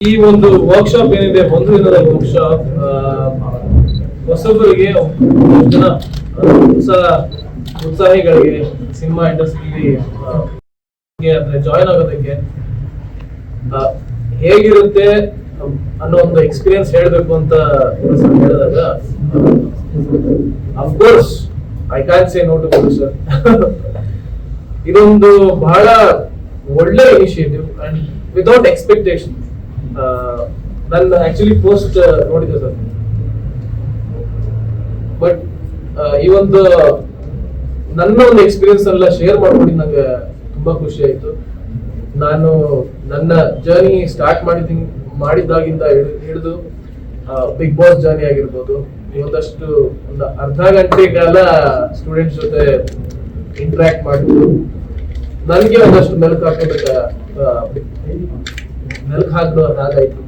ಈ ಒಂದು ವರ್ಕ್ಶಾಪ್ ಏನಿದೆ ಒಂದು ದಿನದ ವರ್ಕ್ಶಾಪ್ ಹೊಸಬರಿಗೆ ಜನ ಆ, ಉತ್ಸಾಹಿಗಳಿಗೆ ಸಿನಿಮಾ ಇಂಡಸ್ಟ್ರಿಲಿ ಅಂದ್ರೆ ಜಾಯಿನ್ ಆಗೋದಕ್ಕೆ ಹೇಗಿರುತ್ತೆ ಅನ್ನೋ ಒಂದು ಎಕ್ಸ್ಪೀರಿಯನ್ಸ್ ಹೇಳಬೇಕು ಅಂತ ಹೇಳಿದಾಗ of course I can say no to Guru sir ಇದೊಂದು ಬಹಳ ಒಳ್ಳೆ ಇನಿಷಿಯೇಟಿವ್ ಅಂಡ್ ವಿತೌಟ್ ಎಕ್ಸ್ಪೆಕ್ಟೇಷನ್ ನನ್ನ ಆಕ್ಚುಲಿ ಪೋಸ್ಟ್ ನೋಡಿದೆ ಸರ್. ಬಟ್ ಈ ಒಂದು ನನ್ನ ಒಂದು ಎಕ್ಸ್ಪೀರಿಯನ್ಸ್ ಎಲ್ಲ ಶೇರ್ ಮಾಡ್ಕೊಂಡು ನಂಗೆ ತುಂಬಾ ಖುಷಿ ಆಯ್ತು. ನಾನು ನನ್ನ ಜರ್ನಿ ಸ್ಟಾರ್ಟ್ ಮಾಡಿದ ಮಾಡಿದ್ದಾಗಿಂದ ಹಿಡಿದು ಬಿಗ್ ಬಾಸ್ ಜರ್ನಿ ಆಗಿರ್ಬೋದು. ಒಂದಷ್ಟು ಒಂದು ಅರ್ಧ ಗಂಟೆ ಕಾಲ ಸ್ಟೂಡೆಂಟ್ಸ್ ಜೊತೆ ಇಂಟ್ರಾಕ್ಟ್ ಮಾಡಿದ್ರು ನನಗೆ ಒಂದಷ್ಟು ಮೆಲುಕು ಹಾಕೋಬೇಕ ಮೆಲುಕು ಹಾಕಲು ಹಾಗಾಯ್ತು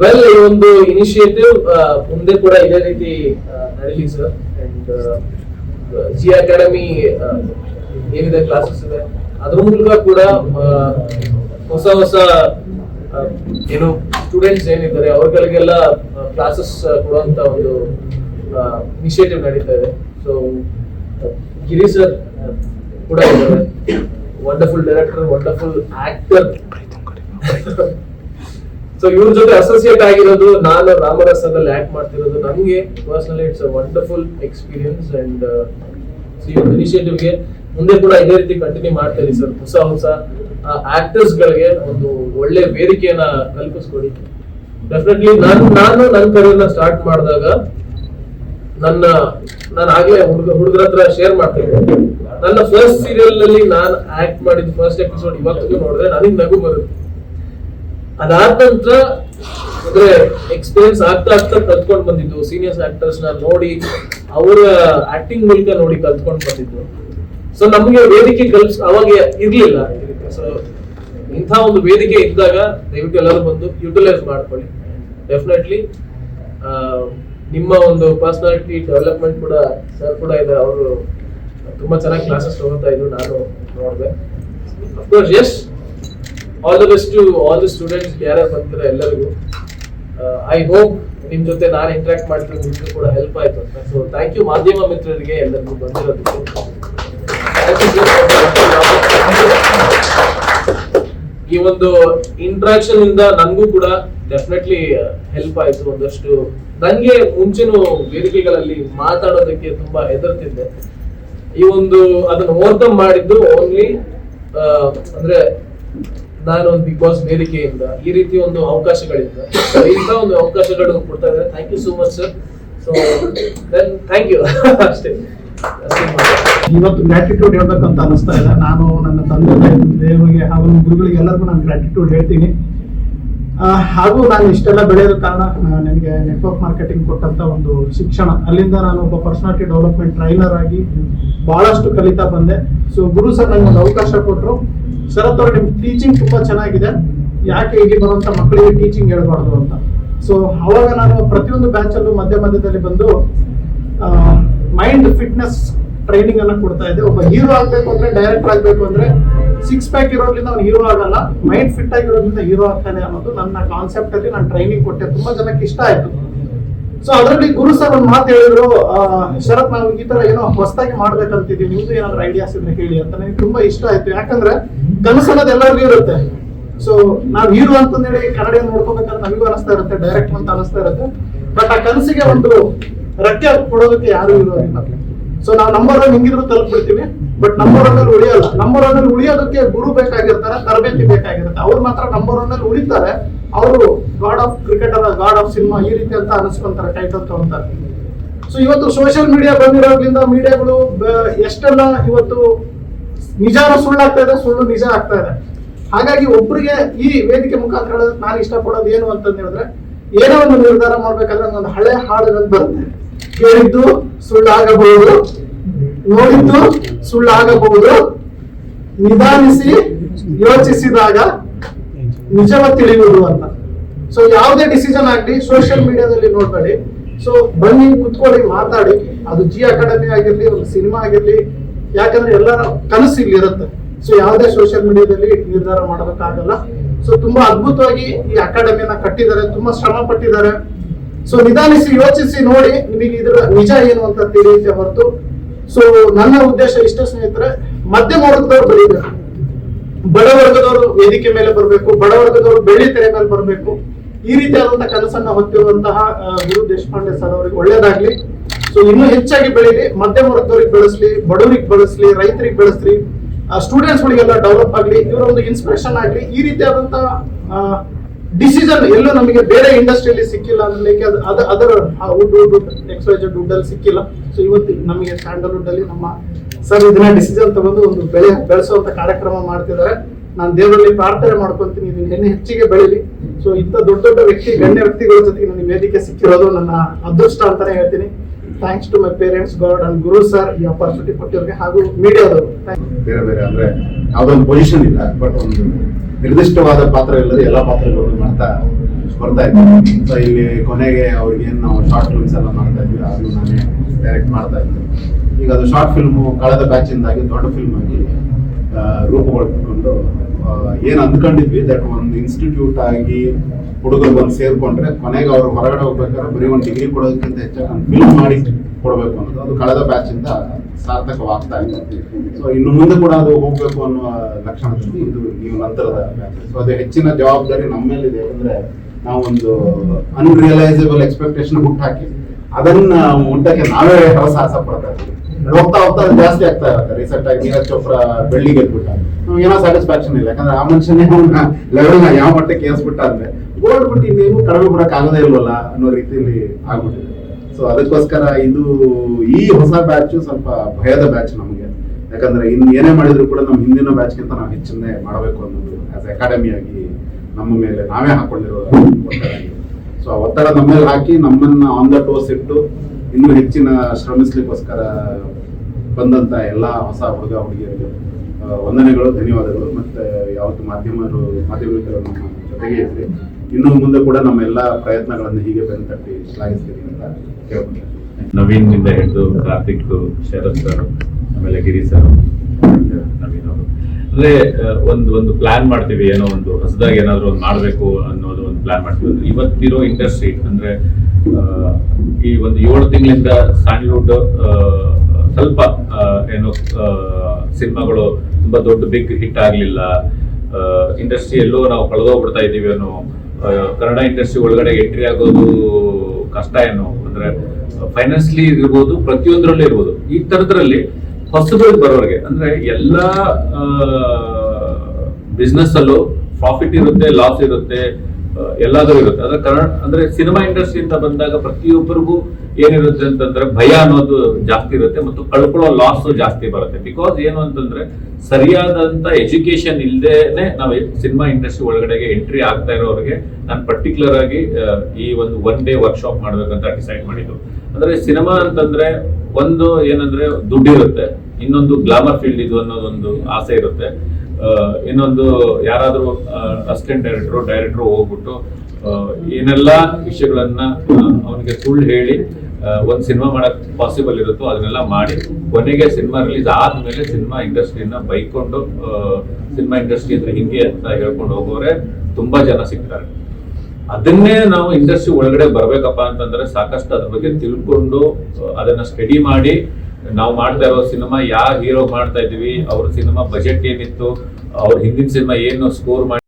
ವೆಲ್ ಒಂದು ಇನಿಷಿಯೇಟಿವ್ ಮುಂದೆ ಕೂಡ ಇದೇ ರೀತಿ ನಡೀಲಿ ಸರ್ ಅಂಡ್ ಜಿ ಅಕಾಡೆಮಿ ಏನಿದೆ ಕ್ಲಾಸಸ್ ಇದೆ. ಅದ್ರ ಮೂಲಕ ಕೂಡ ಹೊಸ ಹೊಸ ಏನು ಸ್ಟೂಡೆಂಟ್ಸ್ ಏನಿದ್ದಾರೆ ಅವ್ರಗಳಿಗೆಲ್ಲ ಕ್ಲಾಸಸ್ ಕೊಡುವಂತ ಒಂದು ಇನಿಷಿಯೇಟಿವ್ ನಡೀತಾ ಇದೆ. ಸೊ ಗಿರಿ ಸರ್ ಕೂಡ ಇದ್ದಾರೆ. Wonderful director wonderful actor so ಇವ್ರ ಜೊತೆ ಅಸೋಸಿಯೇಟ್ ಆಗಿರೋದು ನಾನು ರಾಮರಸದಲ್ಲಿ ಆಕ್ಟ್ ಮಾಡ್ತಿರೋದು. ನಮಗೆ personally it's a wonderful experience and ಇನಿಷಿಯೇಟಿವ್ಗೆ ಮುಂದೆ ಕೂಡ ಇದೇ ರೀತಿ ಕಂಟಿನ್ಯೂ ಮಾಡ್ತಾ ಇರಿ ಸರ್ ಹೊಸ ಹೊಸ ಆಕ್ಟರ್ಸ್ ಗಳಿಗೆ ಒಂದು ಒಳ್ಳೆ ವೇದಿಕೆಯನ್ನ ಕಲ್ಪಿಸ್ಕೊಡಿ. ಡೆಫಿನೆಟ್ಲಿ ನಾನು ನಾನು ನನ್ನ ಕರಿಯರ್ನ ಸ್ಟಾರ್ಟ್ ಮಾಡಿದಾಗ ನನ್ನ ನಾನು ಆಗ್ಲೇ ಹುಡುಗ ಹುಡುಗರ ಹತ್ರ ಶೇರ್ ಮಾಡ್ತಿದ್ದೆ ನನ್ನ ಫಸ್ಟ್ ಸೀರಿಯಲ್ನಲ್ಲಿ ನಾನು ಆಕ್ಟ್ ಮಾಡಿದ ಫಸ್ಟ್ ಎಪಿಸೋಡ್ ಇವತ್ತಿಗೂ ನೋಡಿದ್ರೆ ನನಗೆ ನಗು ಬರುತ್ತೆ. ಅದಾದ ನಂತರ ಅಂದ್ರೆ ಎಕ್ಸ್ಪೀರಿಯನ್ಸ್ ಆಗ್ತಾ ಆಗ್ತಾ ಕಲ್ತ್ಕೊಂಡ್ ಬಂದಿದ್ದು. ಸೀನಿಯರ್ಸ್ ಆಕ್ಟರ್ಸ್ನ ನೋಡಿ, ಅವರ ಆಕ್ಟಿಂಗ್ ಮೂಲಕ ನೋಡಿ ಕಲ್ತ್ಕೊಂಡ್ ಬಂದಿದ್ದು. ಸೊ ನಮ್ಗೆ ವೇದಿಕೆ ಕಲ್ಸ್ ಅವಾಗ ಇರ್ಲಿಲ್ಲ. ಸೊ ಇಂಥ ಒಂದು ವೇದಿಕೆ ಇದ್ದಾಗ ದಯವಿಟ್ಟು ಎಲ್ಲರೂ ಬಂದು ಯುಟಿಲೈಸ್ ಮಾಡ್ಕೊಳ್ಳಿ. ಡೆಫಿನೆಟ್ಲಿ ನಿಮ್ಮ ಒಂದು ಪರ್ಸನಾಲಿಟಿ ಡೆವಲಪ್ಮೆಂಟ್ ಕೂಡ ಸರ್ ಕೂಡ ಇದೆ. ಅವರು ತುಂಬಾ ಚೆನ್ನಾಗಿ ಕ್ಲಾಸಸ್ ತಗೋತಾ ಇದ್ರು. ನಾನು ನೋಡಿದೆ. Of course yes all the best to all the students ಯಾರ್ಯಾರು ಬಂದಿರೋ ಎಲ್ಲರಿಗೂ. ಐ ಹೋಪ್ ನಿಮ್ ಜೊತೆ ನಾನು ಇಂಟ್ರಾಕ್ಟ್ ಮಾಡಿದ್ರೆ ನಿಮ್ಗೂ ಕೂಡ ಹೆಲ್ಪ್ ಆಯ್ತು ಅಂತ. ಸೊ ಥ್ಯಾಂಕ್ ಯು ಮಾಧ್ಯಮ ಮಿತ್ರರಿಗೆ ಎಲ್ಲರಿಗೂ ಬಂದಿರೋದಕ್ಕೆ. ಈ ಒಂದು ಇಂಟ್ರಾಕ್ಷನ್ ಇಂದ ನನಗೂ ಕೂಡ ಡೆಫಿನೆಟ್ಲಿ ಹೆಲ್ಪ್ ಆಯ್ತು. ಒಂದಷ್ಟು ನನಗೆ ಮುಂಚಿನೂ ವೇದಿಕೆಗಳಲ್ಲಿ ಮಾತಾಡೋದಕ್ಕೆ ತುಂಬಾ ಹೆದರ್ತಿದ್ದೆ. ಈ ಒಂದು ಅದನ್ನ ಓವರ್ಕಮ್ ಮಾಡಿದ್ದು ಓನ್ಲಿ ಅಂದ್ರೆ ನಾನು ಬಿಗ್ ಬಾಸ್ ವೇದಿಕೆಯಿಂದ, ಈ ರೀತಿ ಒಂದು ಅವಕಾಶಗಳಿಂದ. ಇಂಥ ಒಂದು ಅವಕಾಶಗಳು ಕೊಡ್ತಾ ಇದ್ದಾರೆ. Thank you so much sir so then thank you ಅಷ್ಟೇ. ಇವತ್ತು ಗ್ರಾಟಿಟ್ಯೂಡ್ ಹೇಳ್ಬೇಕಂತ ಅನಿಸ್ತಾ ಇಲ್ಲ. ನಾನು ನನ್ನ ತಂದೆ ದೇವರಿಗೆ ಹಾಗೂ ಗುರುಗಳಿಗೆ ಎಲ್ಲರಿಗೂ ನಾನು ಗ್ರಾಟಿಟ್ಯೂಡ್ ಹೇಳ್ತೀನಿ. ಹಾಗೂ ನಾನು ಇಷ್ಟೆಲ್ಲ ಬೆಳೆಯೋದ ಕಾರಣ ನನಗೆ ನೆಟ್ವರ್ಕ್ ಮಾರ್ಕೆಟಿಂಗ್ ಕೊಟ್ಟಂತ ಒಂದು ಶಿಕ್ಷಣ. ಅಲ್ಲಿಂದ ನಾನು ಒಬ್ಬ ಪರ್ಸನಾಲಿಟಿ ಡೆವಲಪ್ಮೆಂಟ್ ಟ್ರೈನರ್ ಆಗಿ ಬಹಳಷ್ಟು ಕಲಿತಾ ಬಂದೆ. ಸೊ ಗುರು ಸರ್ ನನಗೆ ಒಂದು ಅವಕಾಶ ಕೊಟ್ಟರು ಶರತ್ ಅವರು ನಿಮ್ ಟೀಚಿಂಗ್ ತುಂಬಾ ಚೆನ್ನಾಗಿದೆ. ಯಾಕೆ ಇಲ್ಲಿ ಬರುವಂತ ಮಕ್ಕಳಿಗೆ ಟೀಚಿಂಗ್ ಹೇಳ್ಬಾರ್ದು ಅಂತ. ಸೊ ಅವಾಗ ನಾನು ಪ್ರತಿಯೊಂದು ಬ್ಯಾಚ್ ಅಲ್ಲೂ ಮಧ್ಯ ಮಧ್ಯದಲ್ಲಿ ಬಂದು ಮೈಂಡ್ ಫಿಟ್ನೆಸ್ ಟ್ರೈನಿಂಗ್ ಅನ್ನ ಕೊಡ್ತಾ ಇದೆ. ಒಬ್ಬ ಹೀರೋ ಆಗ್ಬೇಕು ಅಂದ್ರೆ ಡೈರೆಕ್ಟರ್ ಆಗ್ಬೇಕು ಅಂದ್ರೆ ಸಿಕ್ಸ್ ಪ್ಯಾಕ್ ಇರೋದ್ರಿಂದ ಅವ್ನು ಹೀರೋ ಆಗಲ್ಲ. ಮೈಂಡ್ ಫಿಟ್ ಆಗಿರೋದ್ರಿಂದ ಹೀರೋ ಆಗ್ತಾನೆ ಅನ್ನೋದು ನನ್ನ ಕಾನ್ಸೆಪ್ಟ್ ಅಲ್ಲಿ ನಾನು ಟ್ರೈನಿಂಗ್ ಕೊಟ್ಟೆ. ತುಂಬಾ ಜನಕ್ಕೆ ಇಷ್ಟ ಆಯ್ತು. ಸೊ ಅದರಲ್ಲಿ ಗುರು ಸರ್ ಒಂದು ಮಾತು ಹೇಳಿದ್ರು ಶರತ್, ನಾವು ಈ ತರ ಏನೋ ಹೊಸದಾಗಿ ಮಾಡ್ಬೇಕಂತಿದೀವಿ ನಿಮ್ದು ಏನಾದ್ರು ಐಡಿಯಾಸ್ ಇದ್ರೆ ಹೇಳಿ ಅಂತ ನನಗೆ ತುಂಬಾ ಇಷ್ಟ ಆಯ್ತು. ಯಾಕಂದ್ರೆ ಕನಸು ಅನ್ನೋದು ಎಲ್ಲರಿಗೂ ಇರುತ್ತೆ. ಸೊ ನಾವ್ ಹೀರೋ ಅಂತಂದೇಳಿ ಕನ್ನಡ ನೋಡ್ಕೋಬೇಕಂತ ನಮಗೂ ಅನಿಸ್ತಾ ಇರುತ್ತೆ ಡೈರೆಕ್ಟ್ ಅಂತ ಅನಿಸ್ತಾ ಇರುತ್ತೆ. ಬಟ್ ಆ ಕನಸಿಗೆ ಒಂದು ರೆಕ್ಕೆ ಕೊಡೋದಕ್ಕೆ ಯಾರು ಇರೋದಿಲ್ಲ. ಸೊ ನಾವು ನಂಬರ್ ಒನ್ ಹಿಂಗಿದ್ರು ತಲುಪಿಡ್ತೀವಿ ಬಟ್ ನಂಬರ್ ಒನ್ ಅಲ್ಲಿ ಉಳಿಯಲ್ಲ. ನಂಬರ್ ಒನ್ ಅಲ್ಲಿ ಉಳಿಯೋದಕ್ಕೆ ಗುರು ಬೇಕಾಗಿರ್ತಾರೆ, ತರಬೇತಿ ಬೇಕಾಗಿರುತ್ತೆ. ಅವ್ರು ಮಾತ್ರ ನಂಬರ್ ಒನ್ ಅಲ್ಲಿ ಉಳಿತಾರೆ. ಅವರು god of cricketer god of cinema ಈ ರೀತಿ ಅಂತ ಅನಿಸ್ಕೊಂತಾರೆ ಟೈಟಲ್ ತಗೊಂತಾರೆ. ಸೊ ಇವತ್ತು ಸೋಷಿಯಲ್ ಮೀಡಿಯಾ ಬಂದಿರೋದ್ರಿಂದ ಮೀಡಿಯಾಗಳು ಎಷ್ಟೆಲ್ಲ ಇವತ್ತು ನಿಜಾನು ಸುಳ್ಳಾಗ್ತಾ ಇದೆ, ಸುಳ್ಳು ನಿಜ ಆಗ್ತಾ ಇದೆ. ಹಾಗಾಗಿ ಒಬ್ಬರಿಗೆ ಈ ವೇದಿಕೆ ಮುಖಾಂತರ ಹೇಳೋದಕ್ಕೆ ನಾನು ಇಷ್ಟಪಡೋದು ಏನು ಅಂತಂದ್ರೆ ಏನೋ ಒಂದು ನಿರ್ಧಾರ ಮಾಡ್ಬೇಕಾದ್ರೆ ಒಂದು ಹಳೆ ಹಾಡುಗಳು ಬರುತ್ತೆ. ಕೇಳಿದ್ದು ಸುಳ್ಳಾಗಬಹುದು, ನೋಡಿದ್ದು ಸುಳ್ಳಾಗಬಹುದು. ನಿಧಾನಿಸಿ, ಯೋಚಿಸಿದಾಗ ನಿಜವ ತಿಳಿಯುವುದು ಅಂತ. ಸೊ ಯಾವುದೇ ಡಿಸಿಷನ್ ಆಗ್ಲಿ ಸೋಷಿಯಲ್ ಮೀಡಿಯಾದಲ್ಲಿ ನೋಡ್ಬೇಡಿ. ಸೊ ಬನ್ನಿ, ಕುತ್ಕೊಳ್ಳಿ, ಮಾತಾಡಿ. ಅದು ಜಿ ಅಕಾಡೆಮಿ ಆಗಿರ್ಲಿ, ಒಂದು ಸಿನಿಮಾ ಆಗಿರ್ಲಿ, ಯಾಕಂದ್ರೆ ಎಲ್ಲರ ಕನಸು ಇಲ್ಲಿ ಇರುತ್ತೆ. ಸೊ ಯಾವುದೇ ಸೋಷಿಯಲ್ ಮೀಡಿಯಾದಲ್ಲಿ ನಿರ್ಧಾರ ಮಾಡಬೇಕಾಗಲ್ಲ. ಸೊ ತುಂಬಾ ಅದ್ಭುತವಾಗಿ ಈ ಅಕಾಡೆಮಿನ ಕಟ್ಟಿದ್ದಾರೆ, ತುಂಬಾ ಶ್ರಮ ಪಟ್ಟಿದ್ದಾರೆ. ಸೊ ನಿಧಾನಿಸಿ ಯೋಚಿಸಿ ನೋಡಿ ನಿಮಗೆ ಇದರ ನಿಜ ಏನು ಅಂತ ತಿಳಿಯುತ್ತೆ ಹೊರತು. ಸೊ ನನ್ನ ಉದ್ದೇಶ ಇಷ್ಟ ಸ್ನೇಹಿತರೆ ಮಧ್ಯಮ ವರ್ಗದವ್ರು ಬಡ ವರ್ಗದವರು ವೇದಿಕೆ ಮೇಲೆ ಬರಬೇಕು, ಬಡ ವರ್ಗದವರು ಬೆಳ್ಳಿ ತೆರೆ ಮೇಲೆ ಬರಬೇಕು. ಈ ರೀತಿಯಾದಂತಹ ಕನಸನ್ನ ಹೊತ್ತಿರುವಂತಹ ಗುರು ದೇಶಪಾಂಡೆ ಸರ್ ಅವರಿಗೆ ಒಳ್ಳೇದಾಗ್ಲಿ. ಸೊ ಇನ್ನೂ ಹೆಚ್ಚಾಗಿ ಬೆಳೀಲಿ ಮಧ್ಯಮ ವರ್ಗದವ್ರಿಗೆ ಬೆಳೆಸ್ಲಿ, ಬಡವರಿಗೆ ಬೆಳೆಸ್ಲಿ, ರೈತರಿಗೆ ಬೆಳೆಸ್ಲಿ ಸ್ಟೂಡೆಂಟ್ಸ್ ಗಳಿಗೆಲ್ಲ ಡೆವಲಪ್ ಆಗಲಿ ಇವರ ಒಂದು ಇನ್ಸ್ಪಿರೇಷನ್ ಆಗಲಿ, ಈ ರೀತಿಯಾದಂತಹ ಡಿಸಿಷನ್ ಎಲ್ಲೂ ನಮಗೆ ಬೇರೆ ಇಂಡಸ್ಟ್ರಿಯಲ್ಲಿ ಸಿಕ್ಕಿಲ್ಲ ಅನ್ನಲಿಕ್ಕೆ ಅದು, ಅದ, ಅದರ ವುಡ್ ವುಡ್ ಎಕ್ಸ್ವೈಜ್ ವುಡ್ ಅಲ್ಲಿ ಸಿಕ್ಕಿಲ್ಲ. ಸೊ ಇವತ್ತು ನಮಗೆ ಸ್ಯಾಂಡಲ್ವುಡ್ ಅಲ್ಲಿ ನಮ್ಮ ಸರ್ ಇದನ್ನ ಡಿಸಿಷನ್ ತಗೊಂಡು ಒಂದು ಬೆಳೆ ಬೆಳೆಸುವಂತ ಕಾರ್ಯಕ್ರಮ ಮಾಡ್ತಿದ್ದಾರೆ. ನಾನು ದೇವರಲ್ಲಿ ಪ್ರಾರ್ಥನೆ ಮಾಡ್ಕೊಂತೀನಿ, ಇದನ್ನ ಹೆಣ್ಣು ಹೆಚ್ಚಿಗೆ ಬೆಳೀಲಿ. ಸೊ ಇಂಥ ದೊಡ್ಡ ದೊಡ್ಡ ವ್ಯಕ್ತಿ, ಗಣ್ಯ ವ್ಯಕ್ತಿಗಳ ಜೊತೆಗೆ ನನಗೆ ವೇದಿಕೆ ಸಿಕ್ಕಿರೋದು ನನ್ನ ಅದೃಷ್ಟ ಅಂತಾನೆ ಹೇಳ್ತೀನಿ. Thanks to my parents god and Guru sir ಈ ಅಪರ್ಚುನಿಟಿ ಕೊಟ್ಟಿರೋರಿಗೆ ಹಾಗೂ ಮೀಡಿಯಾದವರು. ಬೇರೆ ಬೇರೆ ಅಂದ್ರೆ ಯಾವ್ದೊಂದು ಪೊಸಿಷನ್ ಇಲ್ಲ ಬಟ್ ಒಂದು ನಿರ್ದಿಷ್ಟವಾದ ಪಾತ್ರ ಇಲ್ಲದೆ ಎಲ್ಲ ಪಾತ್ರಗಳು ಮಾಡ್ತಾ ಬರ್ತಾ ಇದ್ದೆ. ಸೊ ಇಲ್ಲಿ ಕೊನೆಗೆ ಅವ್ರಿಗೆ ಏನ್ ನಾವು ಶಾರ್ಟ್ ಫಿಲ್ಮ್ಸ್ ಎಲ್ಲ ಮಾಡ್ತಾ ಇದ್ವಿ ಅದು ನಾನೇ ಡೈರೆಕ್ಟ್ ಮಾಡ್ತಾ ಇದ್ದೆ. ಈಗ ಅದು ಶಾರ್ಟ್ ಫಿಲ್ಮು ಕಳೆದ ಬ್ಯಾಚಿಂದಾಗಿ ದೊಡ್ಡ ಫಿಲ್ಮ್ ಆಗಿ ರೂಪುಗೊಳ್ಕೊಂಡು ಏನ್ ಅಂದ್ಕೊಂಡಿದ್ವಿ ದಟ್ ಒಂದು ಇನ್ಸ್ಟಿಟ್ಯೂಟ್ ಆಗಿ ಹುಡುಗರು ಬಂದು ಸೇರ್ಕೊಂಡ್ರೆ ಕೊನೆಗೆ ಅವ್ರು ಹೊರಗಡೆ ಹೋಗ್ಬೇಕಾದ್ರೆ ಬರೀ ಒಂದು ಡಿಗ್ರಿ ಕೊಡೋದಕ್ಕಿಂತ ಹೆಚ್ಚಾಗಿ ಫಿಲ್ ಮಾಡಿ ಕೊಡಬೇಕು ಅನ್ನೋದು. ಅದು ಕಳೆದ ಬ್ಯಾಚ್ ಇಂದ ಸಾರ್ಥಕವಾಗ್ತಾ ಇದೆ ಸೊ ಇನ್ನು ಮುಂದೆ ಕೂಡ ಅದು ಹೋಗ್ಬೇಕು ಅನ್ನುವ ಲಕ್ಷಣದಲ್ಲಿ ಇದು ನೀವು ನಂತರದ ಬ್ಯಾಚ್ ಸೊ ಅದು ಹೆಚ್ಚಿನ ಜವಾಬ್ದಾರಿ ನಮ್ಮ ಮೇಲಿದೆ ಅಂದ್ರೆ ನಾವು ಒಂದು ಅನ್ರಿಯಲೈಸಬಲ್ ಎಕ್ಸ್ಪೆಕ್ಟೇಷನ್ ಹುಟ್ಟಾಕಿ ಅದನ್ನ ಮುಟ್ಟಕ್ಕೆ ನಾವೇ ಸಾಹಸ ಪಡ್ತಾ ಇದ್ದೀವಿ. ಹೋಗ್ತಾ ಹೋಗ್ತಾ ಜಾಸ್ತಿ ಆಗ್ತಾ ಇರುತ್ತೆ ರೀಸೆಂಟ್ ಆಗಿ ನೀರಜ್ ಚೋಪ್ರಾ ಬೆಳ್ಳಿ ಗೆದ್ಬಿಟ್ಟ. ಏನೋ ಸ್ಯಾಟಿಸ್ಫ್ಯಾಕ್ಷನ್ ಇಲ್ಲ. ಯಾಕಂದ್ರೆ ಆ ಮನುಷ್ಯನೇ ಅವ್ನ ಲೆವೆಲ್ನ ಯಾವ ಮಟ್ಟಕ್ಕೆ ಏರ್ಸ್ಬಿಟ್ಟ ಅಂದ್ರೆ ಗೋಲ್ಡ್ ಬಿಟ್ಟು ಇನ್ನೇನು ಕಡಿಮೆ ಬರಕ್ ಆಗದೇ ಇಲ್ವಲ್ಲ ಅನ್ನೋ ರೀತಿಯಲ್ಲಿ ಆಗ್ಬಿಟ್ಟಿದೆ. ಸೊ ಅದಕ್ಕೋಸ್ಕರ ಇದು ಈ ಹೊಸ ಬ್ಯಾಚ್ ಸ್ವಲ್ಪ ಭಯದ ಬ್ಯಾಚ್ ನಮಗೆ. ಯಾಕಂದ್ರೆ ಇನ್ ಏನೇ ಮಾಡಿದ್ರು ಕೂಡ ನಮ್ಮ ಹಿಂದಿನ ಬ್ಯಾಚ್ಗಿಂತ ನಾವು ಹೆಚ್ಚನ್ನೇ ಮಾಡಬೇಕು ಅನ್ನೋದು ಆಸ್ ಅಕಾಡೆಮಿ ಆಗಿ ನಮ್ಮ ಮೇಲೆ ನಾವೇ ಹಾಕೊಂಡಿರೋ ಒತ್ತಡ ಸೊ ಆ ಒತ್ತಡ ನಮ್ಮ ಮೇಲೆ ಹಾಕಿ ನಮ್ಮನ್ನ ಆನ್ ದ ಟೋಸ್ ಇಟ್ಟು ಇನ್ನೂ ಹೆಚ್ಚಿನ ಶ್ರಮಿಸ್ಲಿಕ್ಕೋಸ್ಕರ ಬಂದಂತ ಎಲ್ಲ ಹೊಸ ಹುಡುಗ ಹುಡುಗಿಯರಿಗೆ ವಂದನೆಗಳು, ಧನ್ಯವಾದಗಳು. ಮತ್ತೆ ಯಾವತ್ತು ಮಾಧ್ಯಮರು ಮಾಧ್ಯಮಿಕರು ನಮ್ಮ ಜೊತೆಗೆ ಇದ್ರಿ ಇನ್ನು ಮುಂದೆ ಕೂಡ ನಮ್ಮ ಎಲ್ಲ ಪ್ರಯತ್ನಗಳನ್ನು ಹೀಗೆ ಬೆನ್ತಟ್ಟಿ ಶ್ಲಾಘಿಸ್ತೀನಿ ಅಂತ ನವೀನ್ನಿಂದ ಹಿಡಿದು ಕಾರ್ತಿಕ್ ಶರತ್ ಸರ್, ಆಮೇಲೆ ಗಿರಿ ಸರ್, ನವೀನ್ ಅವರು. ಅಂದ್ರೆ ಒಂದು ಒಂದು ಪ್ಲಾನ್ ಮಾಡ್ತೀವಿ. ಏನೋ ಒಂದು ಹೊಸದಾಗಿ ಏನಾದ್ರು ಒಂದು ಮಾಡಬೇಕು ಅನ್ನೋದು ಒಂದು ಪ್ಲಾನ್ ಮಾಡ್ತೀವಿ. ಇವತ್ತಿರೋ ಇಂಡಸ್ಟ್ರಿ ಅಂದ್ರೆ ಈ ಒಂದು ಏಳು ತಿಂಗಳಿಂದ ಸ್ಯಾಂಡ್ಲ್ವುಡ್ ಸ್ವಲ್ಪ ಏನು ಸಿನಿಮಾಗಳು ತುಂಬಾ ದೊಡ್ಡ ಬಿಗ್ ಹಿಟ್ ಆಗಲಿಲ್ಲ. ಇಂಡಸ್ಟ್ರಿ ಎಲ್ಲೋ ನಾವು ಕಳೆದೋಗ್ಬಿಡ್ತಾ ಅನ್ನೋ ಆ, ಕನ್ನಡ ಇಂಡಸ್ಟ್ರಿ ಒಳಗಡೆ ಎಂಟ್ರಿ ಆಗೋದು ಕಷ್ಟ ಏನು? ಅಂದ್ರೆ ಫೈನಾನ್ಸ್ಲಿ ಇರ್ಬೋದು ಪ್ರತಿಯೊಂದರಲ್ಲೂ ಇರ್ಬೋದು. ಈ ತರದ್ರಲ್ಲಿ ಹೊಸಬರಿಗೆ ಬರೋರಿಗೆ ಅಂದ್ರೆ ಎಲ್ಲ ಬಿಸ್ನೆಸ್ ಅಲ್ಲೂ ಪ್ರಾಫಿಟ್ ಇರುತ್ತೆ ಲಾಸ್ ಇರುತ್ತೆ ಎಲ್ಲಾದ್ರೂ ಇರುತ್ತೆ. ಅಂದ್ರೆ ಕಾರಣ ಅಂದ್ರೆ ಸಿನಿಮಾ ಇಂಡಸ್ಟ್ರಿ ಅಂತ ಬಂದಾಗ ಪ್ರತಿಯೊಬ್ಬರಿಗೂ ಏನಿರುತ್ತೆ ಅಂತಂದ್ರೆ ಭಯ ಅನ್ನೋದು ಜಾಸ್ತಿ ಇರುತ್ತೆ ಮತ್ತು ಕಳ್ಕೊಳ್ಳೋ ಲಾಸ್ ಜಾಸ್ತಿ ಬರುತ್ತೆ. ಬಿಕಾಸ್ ಏನು ಅಂತಂದ್ರೆ ಸರಿಯಾದಂತ ಎಜುಕೇಶನ್ ಇಲ್ಲದೇನೆ ನಾವು ಸಿನಿಮಾ ಇಂಡಸ್ಟ್ರಿ ಒಳಗಡೆಗೆ ಎಂಟ್ರಿ ಆಗ್ತಾ ಇರೋರಿಗೆ ನಾನು ಪರ್ಟಿಕ್ಯುಲರ್ ಆಗಿ ಈ ಒಂದು ಒನ್ ಡೇ ವರ್ಕ್ಶಾಪ್ ಮಾಡ್ಬೇಕಂತ ಡಿಸೈಡ್ ಮಾಡಿದ್ದು. ಅಂದ್ರೆ ಸಿನಿಮಾ ಅಂತಂದ್ರೆ ಒಂದು ಏನಂದ್ರೆ ದುಡ್ಡಿರುತ್ತೆ. ಇನ್ನೊಂದು ಗ್ಲಾಮರ್ ಫೀಲ್ಡ್ ಇದು ಅನ್ನೋದೊಂದು ಆಸೆ ಇರುತ್ತೆ. ಇನ್ನೊಂದು ಯಾರಾದ್ರೂ ಅಸಿಸ್ಟೆಂಟ್ ಡೈರೆಕ್ಟರ್ ಡೈರೆಕ್ಟರ್ ಹೋಗ್ಬಿಟ್ಟು ಏನೆಲ್ಲ ವಿಷಯಗಳನ್ನ ಅವನಿಗೆ ಸುಳ್ಳು ಹೇಳಿ ಒಂದು ಸಿನಿಮಾ ಮಾಡಕ್ ಪಾಸಿಬಲ್ ಇರುತ್ತೋ ಅದನ್ನೆಲ್ಲ ಮಾಡಿ, ಕೊನೆಗೆ ಸಿನಿಮಾ ರಿಲೀಸ್ ಆದ್ಮೇಲೆ ಸಿನಿಮಾ ಇಂಡಸ್ಟ್ರಿನ ಬೈಕೊಂಡು ಸಿನಿಮಾ ಇಂಡಸ್ಟ್ರಿ ಅಂದ್ರೆ ಹಿಂಗೆ ಅಂತ ಹೇಳ್ಕೊಂಡು ಹೋಗೋರೆ, ತುಂಬಾ ಜನ ಸಿಗ್ತಾರೆ. ಅದನ್ನೇ ನಾವು ಇಂಡಸ್ಟ್ರಿ ಒಳಗಡೆ ಬರ್ಬೇಕಪ್ಪ ಅಂತಂದ್ರೆ ಸಾಕಷ್ಟು ಅದ್ರ ಬಗ್ಗೆ ತಿಳ್ಕೊಂಡು ಅದನ್ನ ಸ್ಟಡಿ ಮಾಡಿ ನಾವು ಮಾಡ್ತಾ ಇರೋ ಸಿನಿಮಾ ಯಾವ ಹೀರೋ ಮಾಡ್ತಾ ಇದೀವಿ ಅವ್ರ ಸಿನಿಮಾ ಬಜೆಟ್ ಏನಿತ್ತು, ಅವ್ರ ಹಿಂದಿನ ಸಿನಿಮಾ ಏನು ಸ್ಕೋರ್ ಮಾಡಿ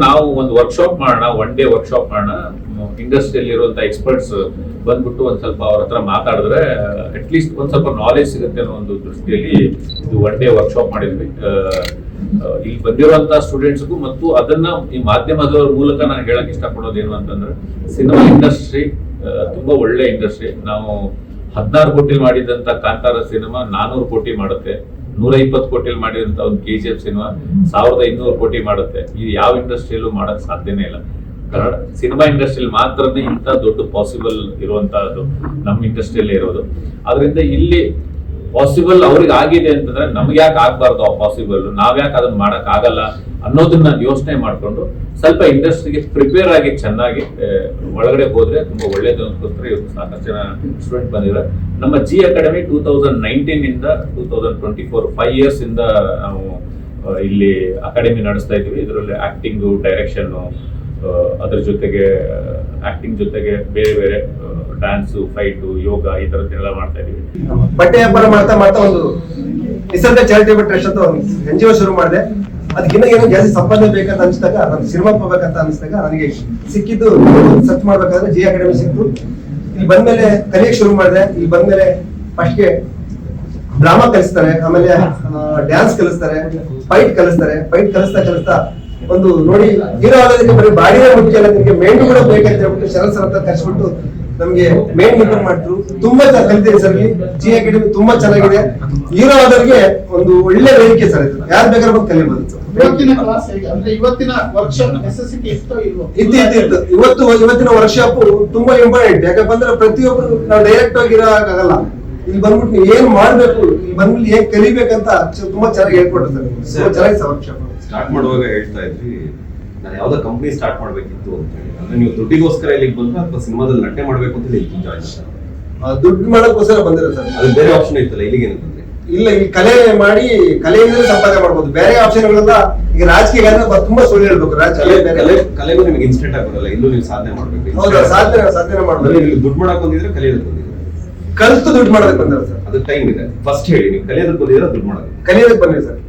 ನಾವು ಒಂದು ವರ್ಕ್ಶಾಪ್ ಮಾಡೋಣ ಒನ್ ಡೇ ವರ್ಕ್ಶಾಪ್ ಮಾಡೋಣ. ಇಂಡಸ್ಟ್ರಿಯಲ್ಲಿ ಇರುವಂತ ಎಕ್ಸ್ಪರ್ಟ್ಸ್ ಬಂದ್ಬಿಟ್ಟು ಒಂದ್ ಸ್ವಲ್ಪ ಅವ್ರ ಹತ್ರ ಮಾತಾಡಿದ್ರೆ ಅಟ್ ಲೀಸ್ಟ್ ಒಂದ್ ಸ್ವಲ್ಪ ನಾಲೆಜ್ ಸಿಗುತ್ತೆ ಅನ್ನೋ ಒಂದು ದೃಷ್ಟಿಯಲ್ಲಿ ಇದು ಒನ್ ಡೇ ವರ್ಕ್ಶಾಪ್ ಮಾಡಿದ್ವಿ. ಆ, ಆ, ಇಲ್ಲಿ ಬಂದಿರುವಂತ ಸ್ಟೂಡೆಂಟ್ಸ್ಗೂ ಮತ್ತು ಅದನ್ನ ಈ ಮಾಧ್ಯಮದ ಮೂಲಕ ನಾನು ಹೇಳಕ್ ಇಷ್ಟಪಡೋದು ಏನು ಅಂತಂದ್ರೆ ಸಿನಿಮಾ ಇಂಡಸ್ಟ್ರಿ ತುಂಬಾ ಒಳ್ಳೆ ಇಂಡಸ್ಟ್ರಿ ನಾವು ಹದಿನಾರು ಕೋಟಿ ಮಾಡಿದಂತ ಕಾಂತಾರ ಸಿನಿಮಾ ನಾನೂರು ಕೋಟಿ ಮಾಡುತ್ತೆ. ನೂರ ಇಪ್ಪತ್ತು ಕೋಟಿಯಲ್ಲಿ ಮಾಡಿದಂತ ಒಂದು ಕೆ ಜಿ ಎಫ್ ಸಿನಿಮಾ ಸಾವಿರದ ಇನ್ನೂರು ಕೋಟಿ ಮಾಡುತ್ತೆ. ಇದು ಯಾವ ಇಂಡಸ್ಟ್ರಿಯಲ್ಲೂ ಮಾಡಕ್ ಸಾಧ್ಯನೇ ಇಲ್ಲ. ಕನ್ನಡ ಸಿನಿಮಾ ಇಂಡಸ್ಟ್ರಿಯಲ್ಲಿ ಮಾತ್ರನೇ ಇಂಥ ದೊಡ್ಡ ಪಾಸಿಬಲ್ ಇರುವಂತಹದ್ದು ನಮ್ಮ ಇಂಡಸ್ಟ್ರಿಯಲ್ಲೇ ಇರೋದು. ಅದರಿಂದ ಇಲ್ಲಿ ಪಾಸಿಬಲ್ ಅವ್ರಿಗೆ ಆಗಿದೆ ಅಂತಂದ್ರೆ ನಮ್ಗೆ ಯಾಕೆ ಆಗ್ಬಾರ್ದು ಆ ಪಾಸಿಬಲ್ ನಾವ್ಯಾಕೆ ಅದನ್ನ ಮಾಡಕ್ ಆಗಲ್ಲ. ಅನ್ನೋದನ್ನ ಯೋಚನೆ ಮಾಡ್ಕೊಂಡು ಸ್ವಲ್ಪ ಇಂಡಸ್ಟ್ರಿಗೆ ಪ್ರಿಪೇರ್ ಆಗಿ ಚೆನ್ನಾಗಿ ಒಳಗಡೆ ಹೋದ್ರೆ ತುಂಬಾ ಒಳ್ಳೇದು ಅನ್ಕೋಸ್ಕರ ಇವತ್ತು ಸಾಕಷ್ಟು ಜನ ಸ್ಟೂಡೆಂಟ್ ಬಂದಿದ್ದಾರೆ. ನಮ್ಮ G academy two thousand nineteen ಇಂದ two thousand twenty four five years ಇಂದ ನಾವು ಇಲ್ಲಿ ಅಕಾಡೆಮಿ ನಡೆಸ್ತಾ ಇದೀವಿ ಇದರಲ್ಲಿ ಆಕ್ಟಿಂಗು ಡೈರೆಕ್ಷನ್ ಅದ್ರ ಜೊತೆಗೆ ಆಕ್ಟಿಂಗ್ ಜೊತೆಗೆ ಬೇರೆ ಬೇರೆ ಡ್ಯಾನ್ಸು ಫೈಟು ಯೋಗ ಈ ತರದ್ದೆಲ್ಲ ಮಾಡ್ತಾ ಇದೀವಿ ಬಟ್ಟೆ ವ್ಯಾಪಾರ ಮಾಡ್ತಾ ಮಾಡ್ತಾ ಒಂದು ನಿಸರ್ಗ ಚಾರಿಟೇಬಲ್ ಟ್ರಸ್ಟ್ ಅಂತ ಒಂದು ಎನ್ ಜಿ ಶುರು ಮಾಡಿದೆ. ಅದಕ್ಕಿಂತ ಏನೋ ಜಾಸ್ತಿ ಸಂಪಾದನೆ ಬೇಕಂತ ಅನಿಸಿದಾಗ ನಾನು ಸಿನಿಮಾ ಹೋಗ್ಬೇಕಂತ ಅನಿಸಿದಾಗ ನನಗೆ ಸಿಕ್ಕಿದ್ದು ಸರ್ಚ್ ಮಾಡ್ಬೇಕಾದ್ರೆ ಜಿ ಅಕಾಡೆಮಿ ಸಿಕ್ತು ಇಲ್ಲಿ ಬಂದ್ಮೇಲೆ ಕಲಿಯಕ್ ಶುರು ಮಾಡಿದೆ. ಇಲ್ಲಿ ಬಂದ್ಮೇಲೆ ಫಸ್ಟ್ಗೆ ಡ್ರಾಮಾ ಕಲಿಸ್ತಾರೆ. ಆಮೇಲೆ ಡ್ಯಾನ್ಸ್ ಕಲಿಸ್ತಾರೆ. ಫೈಟ್ ಕಲಿಸ್ತಾರೆ. ಫೈಟ್ ಕಲಿಸ್ತಾ ಕಲಿಸ್ತಾ ಒಂದು ನೋಡಿ, ಹೀರೋ ಆಗೋದಕ್ಕೆ ಬರೀ ಬಾಡಿನ ಮುಖ್ಯ ಅಲ್ಲ, ನಿಮಗೆ ಮೇನ್ ಕೂಡ ಬೇಕಂತ ಹೇಳ್ಬಿಟ್ಟು ಶರತ್ ಸರ್ ಹತ್ರ ಕರ್ಸ್ಬಿಟ್ಟು ನಮ್ಗೆ ಮೇನ್ ಮೀಟರ್ ಮಾಡಿದ್ರು. ತುಂಬಾ ಕಲಿತೀವಿ ಸರ್ ಜಿ ಅಕಾಡೆಮಿ ತುಂಬಾ ಚೆನ್ನಾಗಿದೆ. ಹೀರೋ ಆದವ್ರಿಗೆ ಒಂದು ಒಳ್ಳೆ ವೇದಿಕೆ ಸರ್ ಇದು. ಯಾರು ಬೇಕಾದ್ರೂ ಬಂದು ಇವತ್ತಿನ ಕ್ಲಾಸ್ ಹೇಗೆ? ಅಂದ್ರೆ ಇವತ್ತಿನ ವರ್ಕ್ಶಾಪ್ ನೆಸೆಸಿಟಿ ಇತ್ತೋ ಇಲ್ವೋ. ಇತ್ತು ಇವತ್ತು ಇವತ್ತಿನ ವರ್ಕ್ಶಾಪ್ ತುಂಬಾ ಇಂಪಾರ್ಟೆಂಟ್ ಯಾಕಂದ್ರೆ ಪ್ರತಿಯೊಬ್ಬರು ನಾವು ಡೈರೆಕ್ಟ್ ಆಗಿ ಇರೋಕ್ಕಾಗಲ್ಲ ಇಲ್ಲಿ ಬಂದ್ಬಿಟ್ಟು ನೀವು ಏನ್ ಮಾಡ್ಬೇಕು ಇಲ್ಲಿ ಬಂದ್ಬಿಟ್ಟು ಏನ್ ಕಲಿಬೇಕಂತ ತುಂಬಾ ಚೆನ್ನಾಗಿ ಹೇಳ್ಕೊಟ್ಟಿದ್ದಾರೆ ಚೆನ್ನಾಗಿ ಸರ್ ವರ್ಕ್ಶಾಪ್ ಸ್ಟಾರ್ಟ್ ಮಾಡುವಾಗ ಹೇಳ್ತಾ ಇದ್ವಿ ನಾನು ಯಾವ್ದೋ ಕಂಪ್ನಿ ಸ್ಟಾರ್ಟ್ ಮಾಡ್ಬೇಕಿತ್ತು ಅಂತ ಹೇಳಿ. ಅಂದ್ರೆ ನೀವು ದುಡ್ಡಿಗೋಸ್ಕರ ಇಲ್ಲಿಗೆ ಬಂದ್ರೆ ಅಥವಾ ಸಿನಿಮಾದಲ್ಲಿ ನಟನೆ ಮಾಡ್ಬೇಕು ಅಂತ ಇಲ್ಲಿ ಜಾಯ್ನ್ ದುಡ್ಡು ಮಾಡೋಕೋಸ್ಕರ ಬಂದಿರೋ ಸರ್. ಅದು ಬೇರೆ ಆಪ್ಷನ್ ಇತ್ತಲ್ಲ ಇಲ್ಲಿಗೆ ಬಂದ್ರಿ ಇಲ್ಲ ಈ ಕಲೆ ಮಾಡಿ ಕಲೆಯಿಂದ ಸಂಪಾದನೆ ಮಾಡ್ಬೋದು. ಬೇರೆ ಆಪ್ಷನ್ಗಳೆಲ್ಲ ಈಗ ರಾಜಕೀಯ ತುಂಬಾ ಸುಳ್ಳು ಹೇಳ್ಬೇಕು. ಕಲೆ ಕಲೆಗೂ ನಿಮಗೆ ಇನ್ಸ್ಟೆಂಟ್ ಆಗ್ಬೋದಲ್ಲ ಬರಲ್ಲ ಇಲ್ಲೂ ನೀವು ಸಾಧನೆ ಮಾಡ್ಬೇಕು. ಹೌದಾ ಸಾಧನೆ ಸಾಧನೆ ಮಾಡ್ಬೋದು ನೀವು ದುಡ್ಡು ಮಾಡಕ್ ಬಂದಿದ್ರೆ ಕಲಿಯೋದಕ್ಕೆ ಬಂದಿದ್ರೆ ಕಲ್ತು ದುಡ್ಡು ಮಾಡೋದಕ್ಕೆ ಬಂದಿರೋ ಸರ್. ಅದು ಟೈಮ್ ಇದೆ. ಫಸ್ಟ್ ಹೇಳಿ ನೀವು ಕಲಿಯೋದಕ್ಕೆ ಬಂದಿದ್ರೆ ದುಡ್ಡು ಮಾಡೋದು. ಕಲಿಯೋದಕ್ಕೆ ಬನ್ನಿ ಸರ್.